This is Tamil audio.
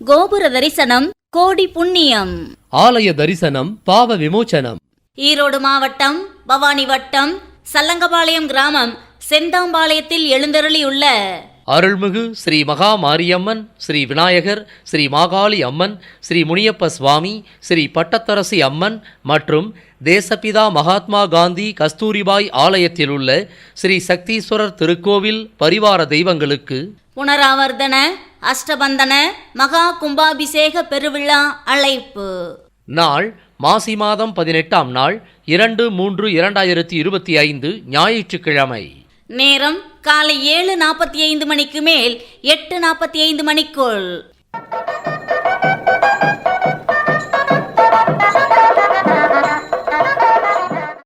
கோபுர தரிசனம் கோடி புண்ணியம். ஆலய தரிசனம் பாவ விமோச்சனம் ஈரோடு மாவட்டம் பவானி வட்டம் சல்லங்கபாளையம் கிராமம் செந்தாம்பாளையத்தில் எழுந்தருளியுள்ள அருள்மிகு ஸ்ரீ மகா மாரியம்மன் ஸ்ரீ விநாயகர் ஸ்ரீ மாகாளி அம்மன் ஸ்ரீ முனியப்ப சுவாமி ஸ்ரீ பட்டத்தரசி அம்மன் மற்றும் தேசப்பிதா மகாத்மா காந்தி கஸ்தூரிபாய் ஆலயத்தில் உள்ள ஸ்ரீ சக்தீஸ்வரர் திருக்கோவில் பரிவார தெய்வங்களுக்கு புனராவர்த்தன அஷ்டபந்தன மகா கும்பாபிஷேக பெருவிழா அழைப்பு. நாள் மாசி மாதம் பதினெட்டாம் நாள் இரண்டு மூன்று இரண்டாயிரத்தி இருபத்தி ஐந்து ஞாயிற்றுக்கிழமை. நேரம் காலை ஏழு நாற்பத்தி ஐந்து மணிக்கு மேல் எட்டு நாற்பத்தி ஐந்து மணிக்குள்.